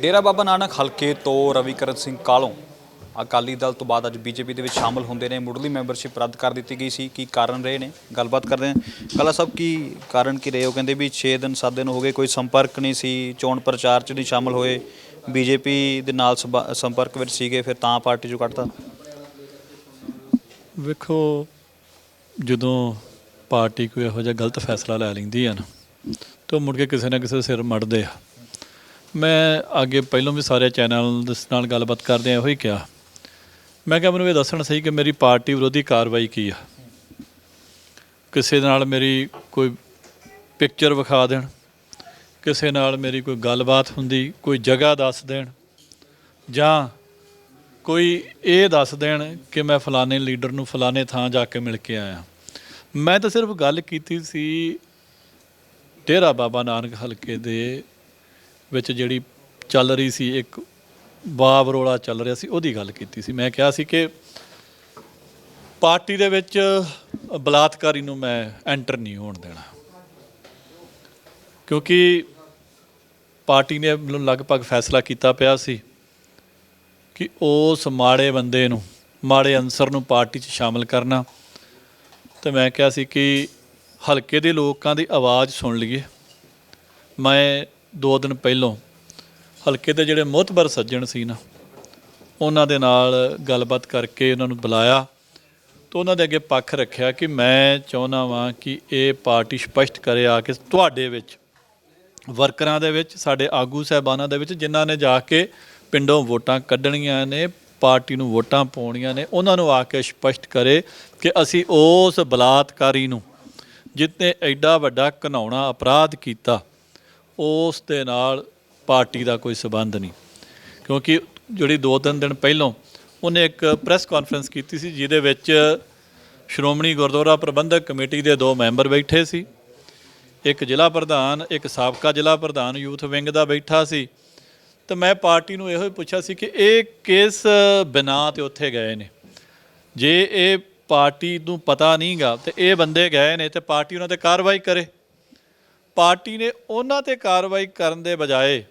ਡੇਰਾ ਬਾਬਾ ਨਾਨਕ ਹਲਕੇ ਤੋਂ ਰਵੀਕਰਨ ਸਿੰਘ ਕਾਲੋਂ ਅਕਾਲੀ ਦਲ ਤੋਂ ਬਾਅਦ ਅੱਜ ਬੀਜੇਪੀ ਦੇ ਵਿੱਚ ਸ਼ਾਮਲ ਹੁੰਦੇ ਨੇ। ਮੁੱਢਲੀ ਮੈਂਬਰਸ਼ਿਪ ਰੱਦ ਕਰ ਦਿੱਤੀ ਗਈ ਸੀ। ਕੀ ਕਾਰਨ ਰਹੇ ਨੇ? ਗੱਲਬਾਤ ਕਰਦੇ ਹਾਂ। ਕਾਲਾ ਸਾਹਿਬ, ਕੀ ਕਾਰਨ ਕੀ ਰਹੇ? ਹੋ ਕਹਿੰਦੇ ਵੀ 6 ਦਿਨ 7 ਦਿਨ ਹੋ ਗਏ, ਕੋਈ ਸੰਪਰਕ ਨਹੀਂ ਸੀ, ਚੋਣ ਪ੍ਰਚਾਰ 'ਚ ਨਹੀਂ ਸ਼ਾਮਲ ਹੋਏ। ਬੀਜੇਪੀ ਦੇ ਨਾਲ ਸੰਬ- ਸੰਪਰਕ ਵਿੱਚ ਸੀਗੇ, ਫਿਰ ਤਾਂ ਪਾਰਟੀ 'ਚੋਂ ਕੱਢਤਾ। ਵੇਖੋ, ਜਦੋਂ ਪਾਰਟੀ ਕੋਈ ਇਹੋ ਜਿਹਾ ਗਲਤ ਫੈਸਲਾ ਲੈ ਲੈਂਦੀ ਆ ਨਾ, ਤਾਂ ਮੁੜ ਕੇ ਕਿਸੇ ਨਾ ਕਿਸੇ ਸਿਰ ਮੜਦੇ ਆ। ਮੈਂ ਅੱਗੇ ਪਹਿਲਾਂ ਵੀ ਸਾਰੇ ਚੈਨਲ ਦੇ ਨਾਲ ਗੱਲਬਾਤ ਕਰਦੇ ਆ, ਇਹੋ ਕਿਹਾ। ਮੈਂ ਕਿਹਾ, ਮੈਨੂੰ ਇਹ ਦੱਸਣ ਸਹੀ ਕਿ ਮੇਰੀ ਪਾਰਟੀ ਵਿਰੋਧੀ ਕਾਰਵਾਈ ਕੀ ਆ? ਕਿਸੇ ਨਾਲ ਮੇਰੀ ਕੋਈ ਪਿਕਚਰ ਵਿਖਾ ਦੇਣ, ਕਿਸੇ ਨਾਲ ਮੇਰੀ ਕੋਈ ਗੱਲਬਾਤ ਹੁੰਦੀ, ਕੋਈ ਜਗ੍ਹਾ ਦੱਸ ਦੇਣ, ਜਾਂ ਕੋਈ ਇਹ ਦੱਸ ਦੇਣ ਕਿ ਮੈਂ ਫਲਾਣੇ ਲੀਡਰ ਨੂੰ ਫਲਾਣੇ ਥਾਂ ਜਾ ਕੇ ਮਿਲ ਕੇ ਆਇਆ। ਮੈਂ ਤਾਂ ਸਿਰਫ ਗੱਲ ਕੀਤੀ ਸੀ ਡੇਰਾ ਬਾਬਾ ਨਾਨਕ ਹਲਕੇ ਦੇ ਵਿੱਚ ਜਿਹੜੀ ਚੱਲ ਰਹੀ ਸੀ, ਇੱਕ ਬਾਬ ਰੋਲਾ ਚੱਲ ਰਿਹਾ ਸੀ, ਉਹਦੀ ਗੱਲ ਕੀਤੀ ਸੀ। ਮੈਂ ਕਿਹਾ ਸੀ ਕਿ ਪਾਰਟੀ ਦੇ ਵਿੱਚ ਬਲਾਤਕਾਰੀ ਨੂੰ ਮੈਂ ਐਂਟਰ ਨਹੀਂ ਹੋਣ ਦੇਣਾ। ਕਿਉਂਕਿ ਪਾਰਟੀ ਨੇ ਮੈਨੂੰ ਲਗਭਗ ਫੈਸਲਾ ਕੀਤਾ ਪਿਆ ਸੀ ਕਿ ਉਸ ਮਾੜੇ ਬੰਦੇ ਨੂੰ, ਮਾੜੇ ਅਨਸਰ ਨੂੰ ਪਾਰਟੀ 'ਚ ਸ਼ਾਮਲ ਕਰਨਾ। ਤੇ ਮੈਂ ਕਿਹਾ ਸੀ ਕਿ ਹਲਕੇ ਦੇ ਲੋਕਾਂ ਦੀ ਆਵਾਜ਼ ਸੁਣ ਲਈਏ। ਮੈਂ ਦੋ ਦਿਨ ਪਹਿਲਾਂ ਹਲਕੇ ਦੇ ਜਿਹੜੇ ਮੋਹਤਬਰ ਸੱਜਣ ਸੀ ਨਾ, ਉਹਨਾਂ ਦੇ ਨਾਲ ਗੱਲਬਾਤ ਕਰਕੇ ਉਹਨਾਂ ਨੂੰ ਬੁਲਾਇਆ ਤਾਂ ਉਹਨਾਂ ਦੇ ਅੱਗੇ ਪੱਖ ਰੱਖਿਆ ਕਿ ਮੈਂ ਚਾਹੁੰਦਾ ਵਾਂ ਕਿ ਇਹ ਪਾਰਟੀ ਸਪਸ਼ਟ ਕਰੇ ਆ ਕੇ ਤੁਹਾਡੇ ਵਿੱਚ, ਵਰਕਰਾਂ ਦੇ ਵਿੱਚ, ਸਾਡੇ ਆਗੂ ਸਹਿਬਾਨਾਂ ਦੇ ਵਿੱਚ, ਜਿਨ੍ਹਾਂ ਨੇ ਜਾ ਕੇ ਪਿੰਡੋਂ ਵੋਟਾਂ ਕੱਢਣੀਆਂ ਨੇ, ਪਾਰਟੀ ਨੂੰ ਵੋਟਾਂ ਪਾਉਣੀਆਂ ਨੇ, ਉਹਨਾਂ ਨੂੰ ਆ ਕੇ ਸਪਸ਼ਟ ਕਰੇ ਕਿ ਅਸੀਂ ਉਸ ਬਲਾਤਕਾਰੀ ਨੂੰ ਜਿੱਤੇ ਐਡਾ ਵੱਡਾ ਘਨਾਉਣਾ ਅਪਰਾਧ ਕੀਤਾ ਉਸ ਦੇ ਨਾਲ ਪਾਰਟੀ ਦਾ ਕੋਈ ਸਬੰਧ ਨਹੀਂ। ਕਿਉਂਕਿ ਜਿਹੜੀ ਦੋ ਤਿੰਨ ਦਿਨ ਪਹਿਲਾਂ ਉਹਨੇ ਇੱਕ ਪ੍ਰੈਸ ਕਾਨਫਰੰਸ ਕੀਤੀ ਸੀ, ਜਿਹਦੇ ਵਿੱਚ ਸ਼੍ਰੋਮਣੀ ਗੁਰਦੁਆਰਾ ਪ੍ਰਬੰਧਕ ਕਮੇਟੀ ਦੇ ਦੋ ਮੈਂਬਰ ਬੈਠੇ ਸੀ। ਇੱਕ ਜ਼ਿਲ੍ਹਾ ਪ੍ਰਧਾਨ, ਇੱਕ ਸਾਬਕਾ ਜ਼ਿਲ੍ਹਾ ਪ੍ਰਧਾਨ ਯੂਥ ਵਿੰਗ ਦਾ ਬੈਠਾ ਸੀ। ਤੇ ਮੈਂ ਪਾਰਟੀ ਨੂੰ ਇਹੋ ਹੀ ਪੁੱਛਿਆ ਸੀ ਕਿ ਇਹ ਕਿਸ ਬਿਨਾਂ ਤੇ ਉੱਥੇ ਗਏ ਨੇ? ਜੇ ਇਹ ਪਾਰਟੀ ਨੂੰ ਪਤਾ ਨਹੀਂਗਾ ਤੇ ਇਹ ਬੰਦੇ ਗਏ ਨੇ ਤੇ ਪਾਰਟੀ ਉਹਨਾਂ ਤੇ ਕਾਰਵਾਈ ਕਰੇ। ਪਾਰਟੀ ਨੇ ਉਹਨਾਂ ਤੇ ਕਾਰਵਾਈ ਕਰਨ ਦੇ ਬਜਾਏ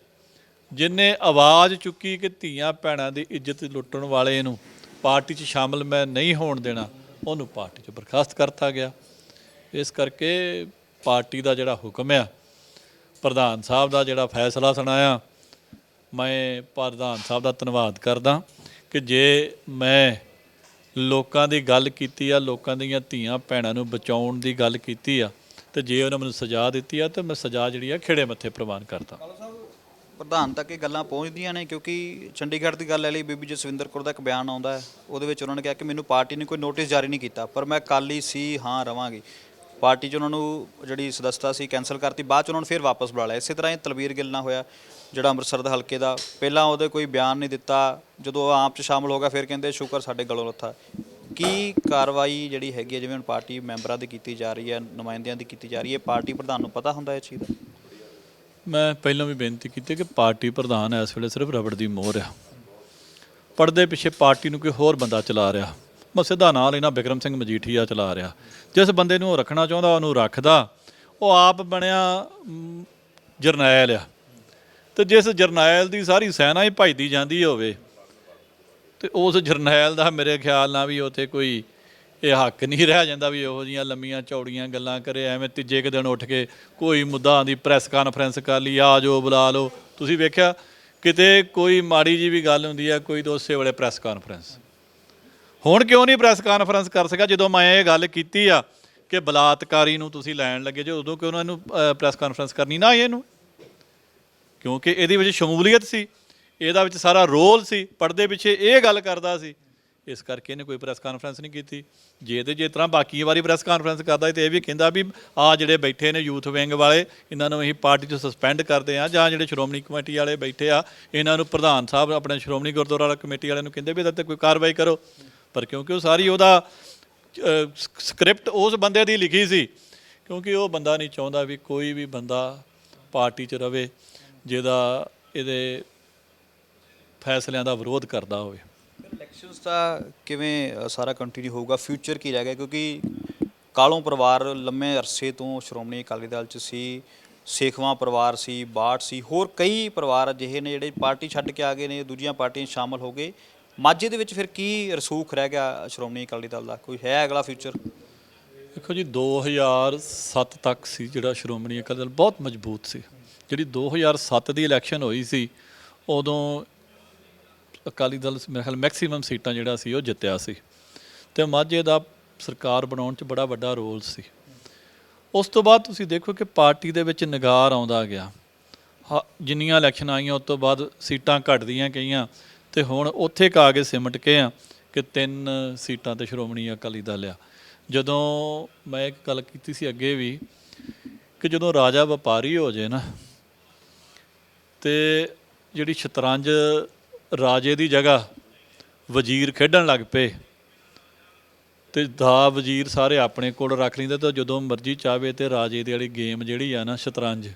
ਜਿਨੇ ਆਵਾਜ਼ ਚੁੱਕੀ ਕਿ ਧੀਆਂ ਭੈਣਾਂ ਦੀ ਇੱਜ਼ਤ ਲੁੱਟਣ ਵਾਲੇ ਨੂੰ ਪਾਰਟੀ 'ਚ ਸ਼ਾਮਲ ਮੈਂ ਨਹੀਂ ਹੋਣ ਦੇਣਾ, ਉਹਨੂੰ ਪਾਰਟੀ 'ਚ ਬਰਖਾਸਤ ਕਰਤਾ ਗਿਆ। ਇਸ ਕਰਕੇ ਪਾਰਟੀ ਦਾ ਜਿਹੜਾ ਹੁਕਮ ਆ, ਪ੍ਰਧਾਨ ਸਾਹਿਬ ਦਾ ਜਿਹੜਾ ਫੈਸਲਾ ਸੁਣਾਇਆ, ਮੈਂ ਪ੍ਰਧਾਨ ਸਾਹਿਬ ਦਾ ਧੰਨਵਾਦ ਕਰਦਾ ਕਿ ਜੇ ਮੈਂ ਲੋਕਾਂ ਦੀ ਗੱਲ ਕੀਤੀ ਆ, ਲੋਕਾਂ ਦੀਆਂ ਧੀਆਂ ਭੈਣਾਂ ਨੂੰ ਬਚਾਉਣ ਦੀ ਗੱਲ ਕੀਤੀ ਆ ਤੇ ਜੇ ਉਹਨਾਂ ਮੈਨੂੰ ਸਜ਼ਾ ਦਿੱਤੀ ਆ ਤੇ ਮੈਂ ਸਜ਼ਾ ਜਿਹੜੀ ਆ ਖੇੜੇ ਮੱਥੇ ਪ੍ਰਵਾਨ ਕਰਦਾ। ਪ੍ਰਧਾਨ ਤੱਕ ਇਹ ਗੱਲਾਂ ਪਹੁੰਚਦੀਆਂ ਨੇ ਕਿਉਂਕਿ ਚੰਡੀਗੜ੍ਹ ਦੀ ਗੱਲ ਲੈ ਲਈ ਬੀਬੀ ਜਸਵਿੰਦਰ ਕੌਰ ਦਾ ਇੱਕ ਬਿਆਨ ਆਉਂਦਾ ਹੈ। ਉਹਦੇ ਵਿੱਚ ਉਹਨਾਂ ਨੇ ਕਿਹਾ ਕਿ ਮੈਨੂੰ ਪਾਰਟੀ ਨੇ ਕੋਈ ਨੋਟਿਸ ਜਾਰੀ ਨਹੀਂ ਕੀਤਾ, ਪਰ ਮੈਂ ਕੱਲ ਹੀ ਸੀ, ਹਾਂ ਰਵਾਂਗੀ। ਪਾਰਟੀ 'ਚ ਉਹਨਾਂ ਨੂੰ ਜਿਹੜੀ ਸਦਸਤਾ ਸੀ ਕੈਨਸਲ ਕਰਤੀ, ਬਾਅਦ 'ਚ ਉਹਨਾਂ ਨੂੰ ਫਿਰ ਵਾਪਸ ਬੁਲਾ ਲਿਆ। ਇਸੇ ਤਰ੍ਹਾਂ ਇਹ ਤਲਵੀਰ ਗਿੱਲ ਨਾਲ ਹੋਇਆ, ਜਿਹੜਾ ਅੰਮ੍ਰਿਤਸਰ ਦੇ ਹਲਕੇ ਦਾ। ਪਹਿਲਾਂ ਉਹਦੇ ਕੋਈ ਬਿਆਨ ਨਹੀਂ ਦਿੱਤਾ, ਜਦੋਂ ਉਹ ਆਪ 'ਚ ਸ਼ਾਮਲ ਹੋ ਗਿਆ, ਫਿਰ ਕਹਿੰਦੇ ਸ਼ੁਕਰ ਸਾਡੇ ਗਲੋਂ ਲੱਥਾ। ਕੀ ਕਾਰਵਾਈ ਜਿਹੜੀ ਹੈਗੀ ਹੈ ਜਿਵੇਂ ਹੁਣ ਪਾਰਟੀ ਮੈਂਬਰਾਂ ਦੀ ਕੀਤੀ ਜਾ ਰਹੀ ਹੈ ਨੁਮਾਇੰਦਿਆਂ ਦੀ ਕੀਤੀ ਜਾ ਰਹੀ ਹੈ ਪਾਰਟੀ ਪ੍ਰਧਾਨ ਨੂੰ ਪਤਾ ਹੁੰਦਾ ਇਹ ਚੀਜ਼ ਦਾ? ਮੈਂ ਪਹਿਲਾਂ ਵੀ ਬੇਨਤੀ ਕੀਤੀ ਕਿ ਪਾਰਟੀ ਪ੍ਰਧਾਨ ਇਸ ਵੇਲੇ ਸਿਰਫ ਰਬੜ ਦੀ ਮੋਹਰ ਆ। ਪਰਦੇ ਪਿੱਛੇ ਪਾਰਟੀ ਨੂੰ ਕੋਈ ਹੋਰ ਬੰਦਾ ਚਲਾ ਰਿਹਾ। ਮੈਂ ਸਿੱਧਾ ਨਾਂ ਲੈਣਾ ਬਿਕਰਮ ਸਿੰਘ ਮਜੀਠੀਆ ਚਲਾ ਰਿਹਾ। ਜਿਸ ਬੰਦੇ ਨੂੰ ਉਹ ਰੱਖਣਾ ਚਾਹੁੰਦਾ, ਉਹਨੂੰ ਰੱਖਦਾ, ਉਹ ਆਪ ਬਣਿਆ ਜਰਨੈਲ ਆ। ਤੇ ਜਿਸ ਜਰਨੈਲ ਦੀ ਸਾਰੀ ਸੈਨਾ ਹੀ ਭਜਦੀ ਜਾਂਦੀ ਹੋਵੇ ਤੇ ਉਸ ਜਰਨੈਲ ਦਾ ਮੇਰੇ ਖਿਆਲ ਨਾਲ ਵੀ ਉੱਥੇ ਕੋਈ ਇਹ ਹੱਕ ਨਹੀਂ ਰਹਿ ਜਾਂਦਾ ਵੀ ਇਹੋ ਜੀਆਂ ਲੰਮੀਆਂ ਚੌੜੀਆਂ ਗੱਲਾਂ ਕਰੇ, ਐਵੇਂ ਤੀਜੇ ਕੁ ਦਿਨ ਉੱਠ ਕੇ ਕੋਈ ਮੁੱਦਾ ਦੀ ਪ੍ਰੈਸ ਕਾਨਫਰੰਸ ਕਰ ਲਈ, ਆ ਜੋ ਬੁਲਾ ਲਓ। ਤੁਸੀਂ ਵੇਖਿਆ, ਕਿਤੇ ਕੋਈ ਮਾੜੀ ਜੀ ਵੀ ਗੱਲ ਹੁੰਦੀ ਆ, ਕੋਈ ਤਾਂ ਉਸੇ ਵੇਲੇ ਪ੍ਰੈਸ ਕਾਨਫਰੰਸ ਹੁਣ ਕਿਉਂ ਨਹੀਂ ਪ੍ਰੈਸ ਕਾਨਫਰੰਸ ਕਰ ਸਕਿਆ? ਜਦੋਂ ਮੈਂ ਇਹ ਗੱਲ ਕੀਤੀ ਆ ਕਿ ਬਲਾਤਕਾਰੀ ਨੂੰ ਤੁਸੀਂ ਲੈਣ ਲੱਗੇ ਜੇ, ਉਦੋਂ ਕਿਉਂ ਉਹਨਾਂ ਨੂੰ ਪ੍ਰੈਸ ਕਾਨਫਰੰਸ ਕਰਨੀ? ਨਾ ਇਹਨੂੰ। ਕਿਉਂਕਿ ਇਹਦੇ ਵਿੱਚ ਸ਼ਮੂਲੀਅਤ ਸੀ। ਇਹਦਾ ਵਿੱਚ ਸਾਰਾ ਰੋਲ ਸੀ ਪਰਦੇ ਪਿੱਛੇ ਇਹ ਗੱਲ ਕਰਦਾ ਸੀ। ਇਸ ਕਰਕੇ ਇਹਨੇ ਕੋਈ ਪ੍ਰੈਸ ਕਾਨਫਰੰਸ ਨਹੀਂ ਕੀਤੀ। ਜੇ ਤੇ ਜੇ ਤਰ੍ਹਾਂ ਬਾਕੀ ਵਾਰੀ ਪ੍ਰੈਸ ਕਾਨਫਰੰਸ ਕਰਦਾ ਸੀ ਤੇ ਇਹ ਵੀ ਕਹਿੰਦਾ ਵੀ ਆ ਜਿਹੜੇ ਬੈਠੇ ਨੇ ਯੂਥ ਵਿੰਗ ਵਾਲੇ, ਇਹਨਾਂ ਨੂੰ ਅਸੀਂ ਪਾਰਟੀ ਤੋਂ ਸਸਪੈਂਡ ਕਰਦੇ ਆ ਜਾਂ ਜਿਹੜੇ ਸ਼੍ਰੋਮਣੀ ਕਮੇਟੀ ਵਾਲੇ ਬੈਠੇ ਆ, ਇਹਨਾਂ ਨੂੰ ਪ੍ਰਧਾਨ ਸਾਹਿਬ ਆਪਣੇ ਸ਼੍ਰੋਮਣੀ ਗੁਰਦੁਆਰਾ ਕਮੇਟੀ ਵਾਲਿਆਂ ਨੂੰ ਕਹਿੰਦੇ ਵੀ ਇਹਦੇ ਤੇ ਕੋਈ ਕਾਰਵਾਈ ਕਰੋ। ਪਰ ਕਿਉਂਕਿ ਉਹ ਸਾਰੀ ਉਹਦਾ ਸਕ੍ਰਿਪਟ ਉਸ ਬੰਦੇ ਦੀ ਲਿਖੀ ਸੀ। ਕਿਉਂਕਿ ਉਹ ਬੰਦਾ ਨਹੀਂ ਚਾਹੁੰਦਾ ਵੀ ਕੋਈ ਵੀ ਬੰਦਾ ਪਾਰਟੀ 'ਚ ਰਵੇ, ਜਿਹਦਾ ਇਹਦੇ ਫੈਸਲਿਆਂ ਦਾ ਵਿਰੋਧ ਕਰਦਾ ਹੋਵੇ। ਇਲੈਕਸ਼ਨਸ ਦਾ ਕਿਵੇਂ ਅ, ਸਾਰਾ ਕੰਟੀਨਿਊ ਹੋਊਗਾ? ਫਿਊਚਰ ਕੀ ਰਹੇਗਾ ਕਿਉਂਕਿ ਕਾਲੋਂ ਪਰਿਵਾਰ ਲੰਮੇ ਅਰਸੇ ਤੋਂ ਸ਼੍ਰੋਮਣੀ ਅਕਾਲੀ ਦਲ ਚ ਸੀ ਸੇਖਵਾਂ ਪਰਿਵਾਰ ਸੀ ਬਾਟ ਸੀ ਹੋਰ ਕਈ ਪਰਿਵਾਰ ਅਜਿਹੇ ਨੇ ਜਿਹੜੇ ਪਾਰਟੀ ਛੱਡ ਕੇ ਆ ਗਏ ਨੇ ਦੂਜੀਆਂ ਪਾਰਟੀਆਂ 'ਚ ਸ਼ਾਮਲ ਹੋ ਗਏ। ਮਾਝੇ ਦੇ ਵਿੱਚ ਫਿਰ ਕੀ ਰਸੂਖ ਰਹਿ ਗਿਆ ਸ਼੍ਰੋਮਣੀ ਅਕਾਲੀ ਦਲ ਦਾ? ਕੋਈ ਹੈ ਅਗਲਾ ਫਿਊਚਰ ਦੇਖੋ ਜੀ 2007 ਤੱਕ ਸੀ ਜਿਹੜਾ ਸ਼੍ਰੋਮਣੀ ਅਕਾਲੀ ਦਲ ਬਹੁਤ ਮਜ਼ਬੂਤ ਸੀ। ਜਿਹੜੀ 2007 ਦੀ ਇਲੈਕਸ਼ਨ ਹੋਈ ਸੀ ਉਦੋਂ ਅਕਾਲੀ ਦਲ ਮੇਰੇ ਖਿਆਲ ਮੈਕਸਿਮਮ ਸੀਟਾਂ ਜਿਹੜਾ ਸੀ ਉਹ ਜਿੱਤਿਆ ਸੀ। ਤੇ ਮਾਝੇ ਦਾ ਸਰਕਾਰ ਬਣਾਉਣ 'ਚ ਬੜਾ ਵੱਡਾ ਰੋਲ ਸੀ। ਉਸ ਤੋਂ ਬਾਅਦ ਤੁਸੀਂ ਦੇਖੋ ਕਿ ਪਾਰਟੀ ਦੇ ਵਿੱਚ ਨਿਗਾਰ ਆਉਂਦਾ ਗਿਆ। ਹ- ਜਿੰਨੀਆਂ ਇਲੈਕਸ਼ਨ ਆਈਆਂ, ਉਸ ਤੋਂ ਬਾਅਦ ਸੀਟਾਂ ਘਟਦੀਆਂ ਗਈਆਂ ਤੇ ਹੁਣ ਉੱਥੇ ਕਾ ਕੇ ਸਿਮਟ ਕੇ ਆ ਕਿ ਤਿੰਨ ਸੀਟਾਂ ਤੇ ਸ਼੍ਰੋਮਣੀ ਅਕਾਲੀ ਦਲ ਆ। ਜਦੋਂ ਮੈਂ ਇੱਕ ਗੱਲ ਕੀਤੀ ਸੀ ਅੱਗੇ ਵੀ ਕਿ ਜਦੋਂ ਰਾਜਾ ਵਪਾਰੀ ਹੋ ਜੇ ਨਾ, ਤੇ ਜਿਹੜੀ ਸ਼ਤਰੰਜ ਰਾਜੇ ਦੀ ਜਗ੍ਹਾ ਵਜ਼ੀਰ ਖੇਡਣ ਲੱਗ ਪਏ ਤੇ ਦਾ ਵਜ਼ੀਰ ਸਾਰੇ ਆਪਣੇ ਕੋਲ ਰੱਖ ਲੈਂਦੇ ਤਾਂ ਜਦੋਂ ਮਰਜ਼ੀ ਚਾਵੇ ਤੇ ਰਾਜੇ ਦੀ ਵਾਲੀ ਗੇਮ ਜਿਹੜੀ ਆ ਨਾ, ਸ਼ਤਰੰਜ,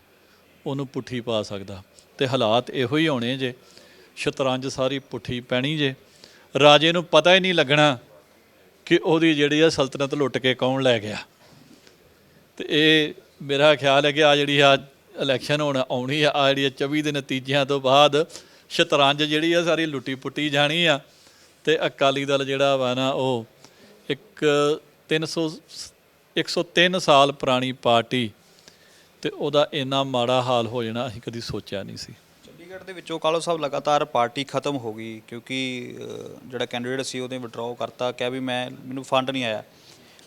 ਉਹਨੂੰ ਪੁੱਠੀ ਪਾ ਸਕਦਾ। ਤੇ ਹਾਲਾਤ ਇਹੋ ਹੀ ਹੋਣੇ ਜੇ, ਸ਼ਤਰੰਜ ਸਾਰੀ ਪੁੱਠੀ ਪੈਣੀ ਜੇ। ਰਾਜੇ ਨੂੰ ਪਤਾ ਹੀ ਨਹੀਂ ਲੱਗਣਾ ਕਿ ਉਹਦੀ ਜਿਹੜੀ ਆ ਸਲਤਨਤ ਲੁੱਟ ਕੇ ਕੌਣ ਲੈ ਗਿਆ। ਤੇ ਇਹ ਮੇਰਾ ਖਿਆਲ ਹੈ ਕਿ ਆ ਜਿਹੜੀ ਆ ਇਲੈਕਸ਼ਨ ਹੁਣ ਆਉਣੀ ਆ ਆ ਜਿਹੜੀ 24 ਦੇ ਨਤੀਜਿਆਂ ਤੋਂ ਬਾਅਦ ਸ਼ਤਰੰਜ ਜਿਹੜੀ ਆ ਸਾਰੀ ਲੁੱਟੀ ਪੁੱਟੀ ਜਾਣੀ ਆ ਤੇ ਅਕਾਲੀ ਦਲ ਜਿਹੜਾ ਵਾ ਨਾ ਉਹ ਇੱਕ 300 103 ਸਾਲ ਪੁਰਾਣੀ ਪਾਰਟੀ ਤੇ ਉਹਦਾ ਇੰਨਾ ਮਾੜਾ ਹਾਲ ਹੋ ਜਾਣਾ ਅਸੀਂ ਕਦੀ ਸੋਚਿਆ ਨਹੀਂ ਸੀ। ਚੰਡੀਗੜ੍ਹ ਦੇ ਵਿੱਚੋਂ ਕਾਲੋ ਸਾਹਿਬ ਲਗਾਤਾਰ ਪਾਰਟੀ ਖਤਮ ਹੋ ਗਈ ਕਿਉਂਕਿ ਜਿਹੜਾ ਕੈਂਡੀਡੇਟ ਸੀ ਉਹਨੇ ਵਿਡਰਾਅ ਕਰਤਾ, ਕਿਹਾ ਵੀ ਮੈਂ, ਮੈਨੂੰ ਫੰਡ ਨਹੀਂ ਆਇਆ।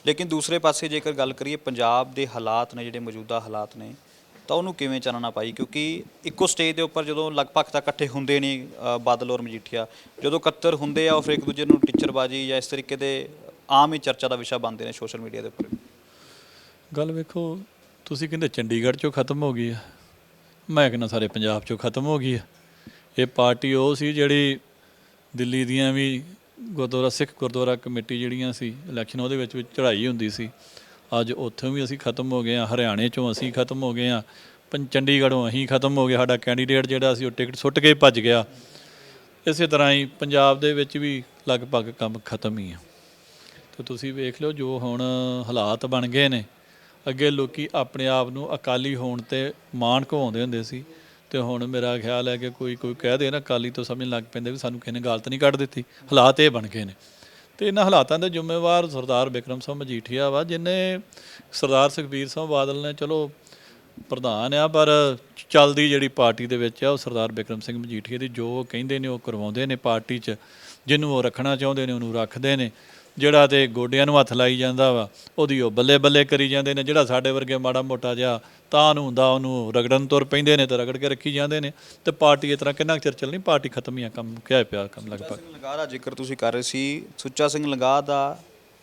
ਲੇਕਿਨ ਦੂਸਰੇ ਪਾਸੇ ਜੇਕਰ ਗੱਲ ਕਰੀਏ, ਪੰਜਾਬ ਦੇ ਹਾਲਾਤ ਨੇ, ਜਿਹੜੇ ਮੌਜੂਦਾ ਹਾਲਾਤ ਨੇ ਤਾਂ ਉਹਨੂੰ ਕਿਵੇਂ ਚਾਨਣਾ ਪਾਈ? ਕਿਉਂਕਿ ਇੱਕੋ ਸਟੇਜ ਦੇ ਉੱਪਰ ਜਦੋਂ ਲਗਭਗ ਤਾਂ ਇਕੱਠੇ ਹੁੰਦੇ ਨਹੀਂ ਅ, ਬਾਦਲ ਔਰ ਮਜੀਠੀਆ ਜਦੋਂ ਇਕੱਤਰ ਹੁੰਦੇ ਆ ਉਹ ਫਿਰ ਇੱਕ ਦੂਜੇ ਨੂੰ ਟੀਚਰਬਾਜੀ ਜਾਂ ਇਸ ਤਰੀਕੇ ਦੇ ਆਮ ਹੀ ਚਰਚਾ ਦਾ ਵਿਸ਼ਾ ਬਣਦੇ ਨੇ ਸੋਸ਼ਲ ਮੀਡੀਆ ਦੇ ਉੱਪਰ। ਗੱਲ ਵੇਖੋ ਤੁਸੀਂ ਕਹਿੰਦੇ ਚੰਡੀਗੜ੍ਹ ਚੋਂ ਖਤਮ ਹੋ ਗਈ ਆ। ਮੈਂ ਕਹਿੰਦਾ ਸਾਰੇ ਪੰਜਾਬ ਚੋਂ ਖਤਮ ਹੋ ਗਈ ਆ। ਇਹ ਪਾਰਟੀ ਉਹ ਸੀ ਜਿਹੜੀ ਦਿੱਲੀ ਦੀਆਂ ਵੀ ਗੁਰਦੁਆਰਾ ਸਿੱਖ ਗੁਰਦੁਆਰਾ ਕਮੇਟੀ ਜਿਹੜੀਆਂ ਸੀ ਇਲੈਕਸ਼ਨ ਉਹਦੇ ਵਿੱਚ ਵੀ ਚੜ੍ਹਾਈ ਹੁੰਦੀ ਸੀ। ਅੱਜ ਉੱਥੋਂ ਵੀ ਅਸੀਂ ਖਤਮ ਹੋ ਗਏ ਆ ਹਰਿਆਣੇ ਚੋਂ ਅਸੀਂ ਖਤਮ ਹੋ ਗਏ ਆ ਪੰ, ਚੰਡੀਗੜ੍ਹੋਂ ਅਸੀਂ ਖਤਮ ਹੋ ਗਏ, ਸਾਡਾ ਕੈਂਡੀਡੇਟ ਜਿਹੜਾ ਸੀ ਉਹ ਟਿਕਟ ਸੁੱਟ ਕੇ ਭੱਜ ਗਿਆ। ਇਸੇ ਤਰ੍ਹਾਂ ਹੀ ਪੰਜਾਬ ਦੇ ਵਿੱਚ ਵੀ ਲਗਭਗ ਕੰਮ ਖਤਮ ਹੀ ਆ। ਤੇ ਤੁਸੀਂ ਵੇਖ ਲਓ, ਜੋ ਹੁਣ ਹਾਲਾਤ ਬਣ ਗਏ ਨੇ, ਅੱਗੇ ਲੋਕੀ ਆਪਣੇ ਆਪ ਨੂੰ ਅਕਾਲੀ ਹੋਣ ਤੇ ਮਾਣ ਘਵਾਉਂਦੇ ਹੁੰਦੇ ਸੀ। ਤੇ ਹੁਣ ਮੇਰਾ ਖਿਆਲ ਹੈ ਕਿ ਕੋਈ ਕੋਈ ਕਹਿ ਦੇ ਨਾ, ਅਕਾਲੀ ਤੋਂ ਸਮਝਣ ਲੱਗ ਪੈਂਦੇ ਵੀ ਸਾਨੂੰ ਕਿਸੇ ਨੇ ਗਲਤ ਨਹੀਂ ਕੱਢ ਦਿੱਤੀ। ਹਾਲਾਤ ਇਹ ਬਣ ਗਏ ਨੇ। ਤੇ ਇਹਨਾਂ ਹਾਲਾਤਾਂ ਦੇ ਜ਼ਿੰਮੇਵਾਰ ਸਰਦਾਰ ਬਿਕਰਮ ਸਿੰਘ ਮਜੀਠੀਆ ਵਾ, ਜਿਨੇ ਸਰਦਾਰ ਸੁਖਬੀਰ ਸਿੰਘ ਬਾਦਲ ਨੇ, ਚਲੋ ਪ੍ਰਧਾਨ ਆ, ਪਰ ਚੱਲਦੀ ਜਿਹੜੀ ਪਾਰਟੀ ਦੇ ਵਿੱਚ ਆ, ਉਹ ਸਰਦਾਰ ਬਿਕਰਮ ਸਿੰਘ ਮਜੀਠੀਆ ਦੀ, ਜੋ ਉਹ ਕਹਿੰਦੇ ਨੇ, ਉਹ ਕਰਵਾਉਂਦੇ ਨੇ ਪਾਰਟੀ 'ਚ, ਜਿਹਨੂੰ ਉਹ ਰੱਖਣਾ ਚਾਹੁੰਦੇ ਨੇ, ਉਹਨੂੰ ਰੱਖਦੇ ਨੇ। ਜਿਹੜਾ ਤੇ ਗੋਡਿਆਂ ਨੂੰ ਹੱਥ ਲਾਈ ਜਾਂਦਾ ਵਾ ਉਹਦੀ ਉਹ ਬੱਲੇ ਬੱਲੇ ਕਰੀ ਜਾਂਦੇ ਨੇ ਜਿਹੜਾ ਸਾਡੇ ਵਰਗੇ ਮਾੜਾ ਮੋਟਾ ਜਿਹਾ ਤਾਂ ਨੂੰ ਹੁੰਦਾ ਉਹਨੂੰ ਰਗੜਨ ਤੁਰ ਪੈਂਦੇ ਨੇ ਤੇ ਰਗੜ ਕੇ ਰੱਖੀ ਜਾਂਦੇ ਨੇ ਤੇ ਪਾਰਟੀ ਇਸ ਤਰ੍ਹਾਂ ਕਿੰਨਾ ਚਿਰ ਚੱਲਣੀ? ਪਾਰਟੀ ਖਤਮ ਹੀ ਆ ਕੰਮ ਕਿਹਾ ਪਿਆ ਕੰਮ ਲਗਭਗ। ਸਿੰਘ ਲੰਗਾਹ ਦਾ ਜ਼ਿਕਰ ਤੁਸੀਂ ਕਰ ਰਹੇ ਸੀ ਸੁੱਚਾ ਸਿੰਘ ਲੰਗਾਹ ਦਾ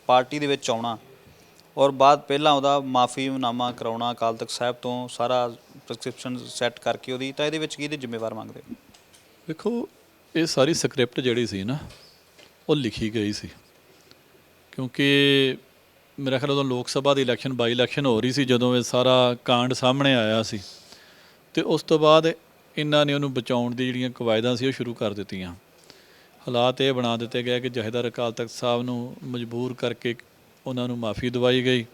ਪਾਰਟੀ ਦੇ ਵਿੱਚ ਆਉਣਾ ਔਰ ਬਾਅਦ ਪਹਿਲਾਂ ਉਹਦਾ ਮਾਫੀਨਾਮਾ ਕਰਾਉਣਾ ਅਕਾਲ ਤਖਤ ਸਾਹਿਬ ਤੋਂ ਸਾਰਾ ਪ੍ਰਸਕ੍ਰਿਪਸ਼ਨ ਸੈੱਟ ਕਰਕੇ ਉਹਦੀ ਤਾਂ ਇਹਦੇ ਵਿੱਚ ਕੀ ਇਹਦੇ ਜ਼ਿੰਮੇਵਾਰ ਮੰਗਦੇ? ਵੇਖੋ ਇਹ ਸਾਰੀ ਸਕ੍ਰਿਪਟ ਜਿਹੜੀ ਸੀ ਨਾ ਉਹ ਲਿਖੀ ਗਈ ਸੀ। ਕਿਉਂਕਿ ਮੇਰਾ ਖਿਆਲ ਉਦੋਂ ਲੋਕ ਸਭਾ ਦੀ ਇਲੈਕਸ਼ਨ ਬਾਈ ਇਲੈਕਸ਼ਨ ਹੋ ਰਹੀ ਸੀ ਜਦੋਂ ਇਹ ਸਾਰਾ ਕਾਂਡ ਸਾਹਮਣੇ ਆਇਆ ਸੀ। ਤੇ ਉਸ ਤੋਂ ਬਾਅਦ ਇਹਨਾਂ ਨੇ ਉਹਨੂੰ ਬਚਾਉਣ ਦੀ ਜਿਹੜੀਆਂ ਕਵਾਇਦਾਂ ਸੀ ਉਹ ਸ਼ੁਰੂ ਕਰ ਦਿੱਤੀਆਂ। ਹਾਲਾਤ ਇਹ ਬਣਾ ਦਿੱਤੇ ਗਏ ਕਿ ਜਹੇਦਾਰ ਅਕਾਲ ਤਖਤ ਸਾਹਿਬ ਨੂੰ ਮਜਬੂਰ ਕਰਕੇ ਉਹਨਾਂ ਨੂੰ ਮਾਫੀ ਦਵਾਈ ਗਈ।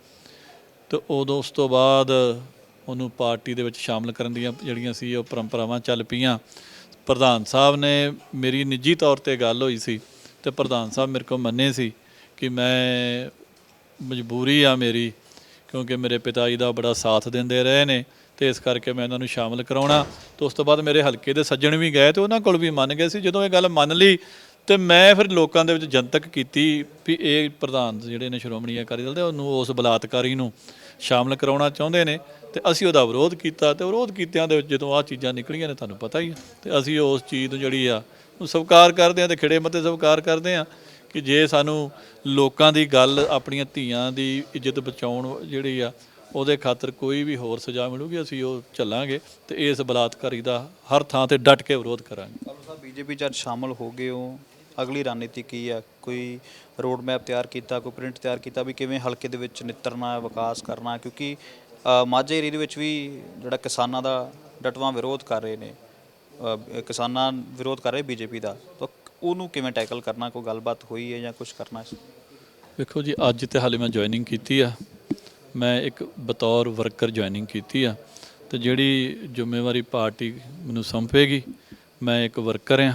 ਤੇ ਉਦੋਂ ਉਸ ਤੋਂ ਬਾਅਦ ਉਹਨੂੰ ਪਾਰਟੀ ਦੇ ਵਿੱਚ ਸ਼ਾਮਲ ਕਰਨ ਦੀਆਂ ਜਿਹੜੀਆਂ ਸੀ ਉਹ ਪਰੰਪਰਾਵਾਂ ਚੱਲ ਪਈਆਂ। ਪ੍ਰਧਾਨ ਸਾਹਿਬ ਨੇ ਮੇਰੀ ਨਿੱਜੀ ਤੌਰ ਤੇ ਗੱਲ ਹੋਈ ਸੀ ਤੇ ਪ੍ਰਧਾਨ ਸਾਹਿਬ ਮੇਰੇ ਕੋਲ ਮੰਨੇ ਸੀ ਕਿ ਮੈਂ ਮਜਬੂਰੀ ਆ ਮੇਰੀ, ਕਿਉਂਕਿ ਮੇਰੇ ਪਿਤਾ ਜੀ ਦਾ ਬੜਾ ਸਾਥ ਦਿੰਦੇ ਰਹੇ ਨੇ ਤੇ ਇਸ ਕਰਕੇ ਮੈਂ ਇਹਨਾਂ ਨੂੰ ਸ਼ਾਮਲ ਕਰਾਉਣਾ। ਤੇ ਉਸ ਤੋਂ ਬਾਅਦ ਮੇਰੇ ਹਲਕੇ ਦੇ ਸੱਜਣ ਵੀ ਗਏ ਤੇ ਉਹਨਾਂ ਕੋਲ ਵੀ ਮੰਨ ਗਏ ਸੀ। ਜਦੋਂ ਇਹ ਗੱਲ ਮੰਨ ਲਈ, ਤੇ ਮੈਂ ਫਿਰ ਲੋਕਾਂ ਦੇ ਵਿੱਚ ਜਨਤਕ ਕੀਤੀ ਵੀ ਇਹ ਪ੍ਰਧਾਨ ਜਿਹੜੇ ਨੇ ਸ਼੍ਰੋਮਣੀ ਅਕਾਲੀ ਦਲ ਦੇ, ਉਹਨੂੰ ਉਸ ਬਲਾਤਕਾਰੀ ਨੂੰ ਸ਼ਾਮਲ ਕਰਾਉਣਾ ਚਾਹੁੰਦੇ ਨੇ ਤੇ ਅਸੀਂ ਉਹਦਾ ਵਿਰੋਧ ਕੀਤਾ ਤੇ ਵਿਰੋਧ ਕੀਤਿਆਂ ਦੇ ਵਿੱਚ ਜਦੋਂ ਆਹ ਚੀਜ਼ਾਂ ਨਿਕਲੀਆਂ ਨੇ, ਤੁਹਾਨੂੰ ਪਤਾ ਹੀ ਆ। ਤੇ ਅਸੀਂ ਉਸ ਚੀਜ਼ ਨੂੰ ਜਿਹੜੀ ਆ ਉਹ ਸਵੀਕਾਰ ਕਰਦੇ ਆ ਤੇ ਖਿੜੇ ਮੱਤੇ ਸਵੀਕਾਰ ਕਰਦੇ ਆ। ਕਿ ਜੇ ਸਾਨੂੰ ਲੋਕਾਂ ਦੀ ਗੱਲ ਆਪਣੀਆਂ ਧੀਆਂ ਦੀ ਇੱਜ਼ਤ ਬਚਾਉਣ ਜਿਹੜੀ ਆ ਉਹਦੇ ਖਾਤਰ ਕੋਈ ਵੀ ਹੋਰ ਸਜ਼ਾ ਮਿਲੂਗੀ ਅਸੀਂ ਉਹ ਚੱਲਾਂਗੇ ਤੇ ਇਸ ਬਲਾਤਕਾਰੀ ਦਾ ਹਰ ਥਾਂ ਤੇ ਡਟ ਕੇ ਵਿਰੋਧ ਕਰਾਂਗੇ। ਕਾਲੂ ਸਾਹਿਬ ਬੀਜੇਪੀ ਚ ਅੱਜ ਸ਼ਾਮਲ ਹੋ ਗਏ ਹੋ। ਅਗਲੀ ਰਣਨੀਤੀ ਕੀ ਆ? ਕੋਈ ਰੋਡ ਮੈਪ ਤਿਆਰ ਕੀਤਾ ਕੋਈ ਪ੍ਰਿੰਟ ਤਿਆਰ ਕੀਤਾ ਵੀ ਕਿਵੇਂ ਹਲਕੇ ਦੇ ਵਿੱਚ ਨਿੱਤਰਨਾ ਹੈ ਵਿਕਾਸ ਕਰਨਾ? ਕਿਉਂਕਿ ਅ, ਮਾਝੇ ਏਰੀਏ ਦੇ ਵਿੱਚ ਵੀ ਜਿਹੜਾ ਕਿਸਾਨਾਂ ਦਾ ਡਟਵਾਂ ਵਿਰੋਧ ਕਰ ਰਹੇ ਨੇ। ਅ, ਕਿਸਾਨਾਂ ਵਿਰੋਧ ਕਰ ਰਹੇ ਬੀਜੇਪੀ ਦਾ। ਤਾਂ ਉਹਨੂੰ ਕਿਵੇਂ ਟੈਕਲ ਕਰਨਾ, ਕੋਈ ਗੱਲਬਾਤ ਹੋਈ ਹੈ ਜਾਂ ਕੁਝ ਕਰਨਾ ਹੈ? ਵੇਖੋ ਜੀ, ਅੱਜ ਤੇ ਹਾਲੇ ਮੈਂ ਜੁਆਇਨਿੰਗ ਕੀਤੀ ਆ। ਮੈਂ ਇੱਕ ਬਤੌਰ ਵਰਕਰ ਜੁਆਇਨਿੰਗ ਕੀਤੀ ਆ। ਤੇ ਜਿਹੜੀ ਜ਼ਿੰਮੇਵਾਰੀ ਪਾਰਟੀ ਮੈਨੂੰ ਸੌਂਪੇਗੀ, ਮੈਂ ਇੱਕ ਵਰਕਰ ਆ।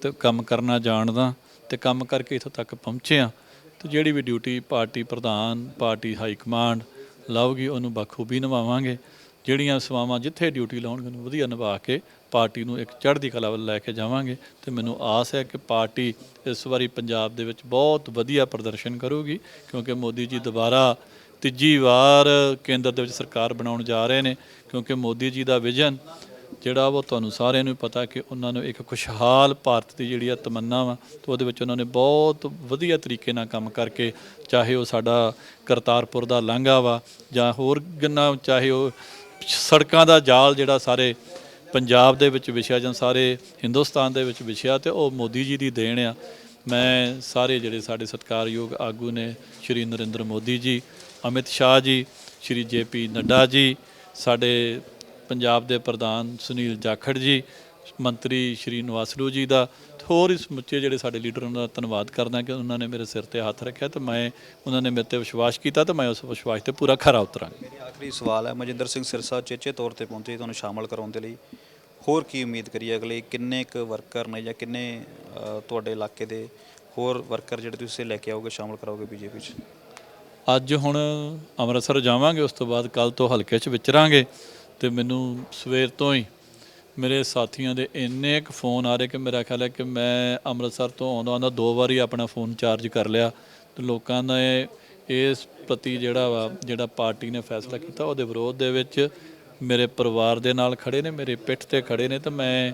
ਤੇ ਕੰਮ ਕਰਨਾ ਜਾਣਦਾ, ਤੇ ਕੰਮ ਕਰਕੇ ਇੱਥੋਂ ਤੱਕ ਪਹੁੰਚੇ ਆ। ਤੇ ਜਿਹੜੀ ਵੀ ਡਿਊਟੀ ਪਾਰਟੀ ਪ੍ਰਧਾਨ, ਪਾਰਟੀ ਹਾਈ ਕਮਾਂਡ ਲਾਉਗੀ ਉਹਨੂੰ ਬਖੂਬੀ ਨਿਭਾਵਾਂਗੇ। ਜਿਹੜੀਆਂ ਸੇਵਾਵਾਂ ਜਿੱਥੇ ਡਿਊਟੀ ਲਾਉਣਗੇ, ਉਹਨੂੰ ਵਧੀਆ ਨਿਭਾ ਕੇ ਪਾਰਟੀ ਨੂੰ ਇੱਕ ਚੜ੍ਹਦੀ ਕਲਾ ਵੱਲ ਲੈ ਕੇ ਜਾਵਾਂਗੇ ਤੇ ਮੈਨੂੰ ਆਸ ਹੈ ਕਿ ਪਾਰਟੀ ਇਸ ਵਾਰੀ ਪੰਜਾਬ ਦੇ ਵਿੱਚ ਬਹੁਤ ਵਧੀਆ ਪ੍ਰਦਰਸ਼ਨ ਕਰੂਗੀ, ਕਿਉਂਕਿ ਮੋਦੀ ਜੀ ਦੁਬਾਰਾ ਤੀਜੀ ਵਾਰ ਕੇਂਦਰ ਦੇ ਵਿੱਚ ਸਰਕਾਰ ਬਣਾਉਣ ਜਾ ਰਹੇ ਨੇ, ਕਿਉਂਕਿ ਮੋਦੀ ਜੀ ਦਾ ਵਿਜ਼ਨ ਜਿਹੜਾ ਉਹ ਤੁਹਾਨੂੰ ਸਾਰਿਆਂ ਨੂੰ ਪਤਾ ਕਿ ਉਹਨਾਂ ਨੂੰ ਇੱਕ ਖੁਸ਼ਹਾਲ ਭਾਰਤ ਦੀ ਜਿਹੜੀ ਆ ਤਮੰਨਾ ਵਾ, ਤੇ ਉਹਦੇ ਵਿੱਚ ਉਹਨਾਂ ਨੇ ਬਹੁਤ ਵਧੀਆ ਤਰੀਕੇ ਨਾਲ ਕੰਮ ਕਰਕੇ ਚਾਹੇ ਉਹ ਸਾਡਾ ਕਰਤਾਰਪੁਰ ਦਾ ਲਾਂਘਾ ਵਾ ਜਾਂ ਹੋਰ ਗੰਨਾ, ਚਾਹੇ ਉਹ ਸੜਕਾਂ ਦਾ ਜਾਲ ਜਿਹੜਾ ਸਾਰੇ ਪੰਜਾਬ ਦੇ ਵਿੱਚ ਵਿਛਿਆ ਜਾਂ ਸਾਰੇ ਹਿੰਦੁਸਤਾਨ ਦੇ ਵਿੱਚ ਵਿਛਿਆ ਤੇ ਉਹ ਮੋਦੀ ਜੀ ਦੀ ਦੇਣ ਆ। ਮੈਂ ਸਾਰੇ ਜਿਹੜੇ ਸਾਡੇ ਸਤਿਕਾਰਯੋਗ ਆਗੂ ਨੇ, ਸ਼੍ਰੀ ਨਰਿੰਦਰ ਮੋਦੀ ਜੀ, ਅਮਿਤ ਸ਼ਾਹ ਜੀ, ਸ਼੍ਰੀ ਜੇਪੀ ਨੱਡਾ ਜੀ, ਸਾਡੇ ਪੰਜਾਬ ਦੇ ਪ੍ਰਧਾਨ ਸੁਨੀਲ ਜਾਖੜ ਜੀ, ਮੰਤਰੀ ਸ਼੍ਰੀ ਨਵਾਸਲੂ ਜੀ ਦਾ ਤੇ ਹੋਰ ਇਸ ਸਮੁੱਚੇ ਜਿਹੜੇ ਸਾਡੇ ਲੀਡਰ ਉਹਨਾਂ ਦਾ ਧੰਨਵਾਦ ਕਰਦਾ ਕਿ ਉਹਨਾਂ ਨੇ ਮੇਰੇ ਸਿਰ ਤੇ ਹੱਥ ਰੱਖਿਆ ਤੇ ਮੈਂ ਉਹਨਾਂ ਨੇ ਮੇਰੇ ਤੇ ਵਿਸ਼ਵਾਸ ਕੀਤਾ ਤੇ ਮੈਂ ਉਸ ਵਿਸ਼ਵਾਸ ਤੇ ਪੂਰਾ ਖਰਾ ਉਤਰਾਂਗਾ। ਮੇਰਾ ਆਖਰੀ ਸਵਾਲ ਹੈ, ਮਨਜਿੰਦਰ ਸਿੰਘ ਸਿਰਸਾ ਚੇਚੇ ਤੌਰ ਤੇ ਪਹੁੰਚੇ, ਤੁਹਾਨੂੰ ਸ਼ਾਮਲ ਕਰਾਉਣ ਦੇ ਲਈ। ਹੋਰ ਕੀ ਉਮੀਦ ਕਰੀਏ ਅਗਲੇ ਕਿੰਨੇ ਕੁ ਵਰਕਰ ਨੇ ਜਾਂ ਕਿੰਨੇ ਅ, ਤੁਹਾਡੇ ਇਲਾਕੇ ਦੇ ਹੋਰ ਵਰਕਰ ਜਿਹੜੇ ਤੁਸੀਂ ਲੈ ਕੇ ਆਓਗੇ ਸ਼ਾਮਲ ਕਰਾਓਗੇ ਬੀਜੇਪੀ 'ਚ ਅੱਜ ਹੁਣ ਅੰਮ੍ਰਿਤਸਰ ਜਾਵਾਂਗੇ ਉਸ ਤੋਂ ਬਾਅਦ ਕੱਲ ਤੋਂ ਹਲਕੇ 'ਚ ਵਿਚਰਾਂਗੇ ਤੇ ਮੈਨੂੰ ਸਵੇਰ ਤੋਂ ਹੀ ਮੇਰੇ ਸਾਥੀਆਂ ਦੇ ਇੰਨੇ ਕੁ ਫੋਨ ਆ ਰਹੇ ਕਿ ਮੇਰਾ ਖਿਆਲ ਹੈ ਕਿ ਮੈਂ ਅੰਮ੍ਰਿਤਸਰ ਤੋਂ ਆਉਂਦਾ ਆਉਂਦਾ ਦੋ ਵਾਰੀ ਆਪਣਾ ਫੋਨ ਚਾਰਜ ਕਰ ਲਿਆ ਤੇ ਲੋਕਾਂ ਨੇ ਇਸ ਪ੍ਰਤੀ ਜਿਹੜਾ ਵਾ ਜਿਹੜਾ ਪਾਰਟੀ ਨੇ ਫੈਸਲਾ ਕੀਤਾ ਉਹਦੇ ਵਿਰੋਧ ਦੇ ਵਿੱਚ ਮੇਰੇ ਪਰਿਵਾਰ ਦੇ ਨਾਲ ਖੜੇ ਨੇ, ਮੇਰੇ ਪਿੱਠ ਤੇ ਖੜੇ ਨੇ ਤੇ ਮੈਂ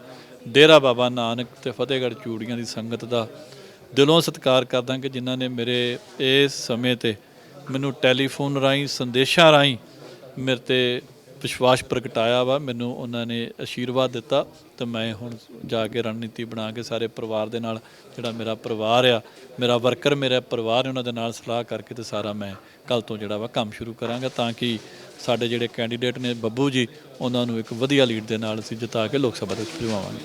ਡੇਰਾ ਬਾਬਾ ਨਾਨਕ ਤੇ ਫਤਿਹਗੜ੍ਹ ਚੂੜੀਆਂ ਦੀ ਸੰਗਤ ਦਾ ਦਿਲੋਂ ਸਤਿਕਾਰ ਕਰਦਾ ਕਿ ਜਿਨ੍ਹਾਂ ਨੇ ਮੇਰੇ ਇਸ ਸਮੇਂ ਤੇ ਮੈਨੂੰ ਟੈਲੀਫੋਨ ਰਾਹੀਂ, ਸੰਦੇਸ਼ਾਂ ਰਾਹੀਂ ਮੇਰੇ ਤੇ ਵਿਸ਼ਵਾਸ ਪ੍ਰਗਟਾਇਆ ਵਾ, ਮੈਨੂੰ ਉਹਨਾਂ ਨੇ ਅਸ਼ੀਰਵਾਦ ਦਿੱਤਾ ਤੇ ਮੈਂ ਹੁਣ ਜਾ ਕੇ ਰਣਨੀਤੀ ਬਣਾ ਕੇ ਸਾਰੇ ਪਰਿਵਾਰ ਦੇ ਨਾਲ, ਜਿਹੜਾ ਮੇਰਾ ਪਰਿਵਾਰ ਆ, ਮੇਰਾ ਵਰਕਰ, ਮੇਰਾ ਪਰਿਵਾਰ ਉਹਨਾਂ ਦੇ ਨਾਲ ਸਲਾਹ ਕਰਕੇ ਤੇ ਸਾਰਾ ਮੈਂ ਕੱਲ ਤੋਂ ਜਿਹੜਾ ਵਾ ਕੰਮ ਸ਼ੁਰੂ ਕਰਾਂਗਾ ਤਾਂ ਕਿ ਸਾਡੇ ਜਿਹੜੇ ਕੈਂਡੀਡੇਟ ਨੇ ਬੱਬੂ ਜੀ, ਉਹਨਾਂ ਨੂੰ ਇੱਕ ਵਧੀਆ ਲੀਡ ਦੇ ਨਾਲ ਅਸੀਂ ਜਿਤਾ ਕੇ ਲੋਕ ਸਭਾ ਦੇ ਵਿੱਚ ਲਿਆਵਾਂਗੇ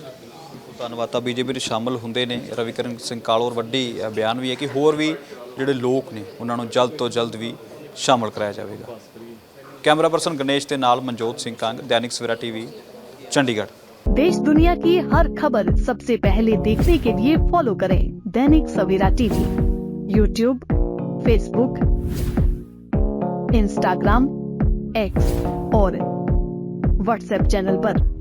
ਧੰਨਵਾਦ, ਤਾਂ ਬੀਜੇਪੀ ਵਿੱਚ ਸ਼ਾਮਲ ਹੁੰਦੇ ਨੇ ਰਵੀਕਰਨ ਸਿੰਘ ਕਾਲੋਰ, ਵੱਡੀ ਬਿਆਨ ਵੀ ਹੈ ਕਿ ਹੋਰ ਵੀ ਜਿਹੜੇ ਲੋਕ ਨੇ, ਉਹਨਾਂ ਨੂੰ ਜਲਦ ਤੋਂ ਜਲਦ ਵੀ ਸ਼ਾਮਲ ਕਰਾਇਆ ਜਾਵੇਗਾ। ਕੈਮਰਾ ਪਰਸਨ ਗਣੇਸ਼ ਦੇ ਨਾਲ ਮਨਜੋਤ ਸਿੰਘ ਕੰਗ ਦੈਨਿਕ ਸਵੇਰਾ ਟੀਵੀ ਚੰਡੀਗੜ੍ਹ देश दुनिया की हर खबर सबसे पहले देखने के लिए फॉलो करें Dainik Savera TV YouTube Facebook Instagram X और व्हाट्सएप चैनल पर।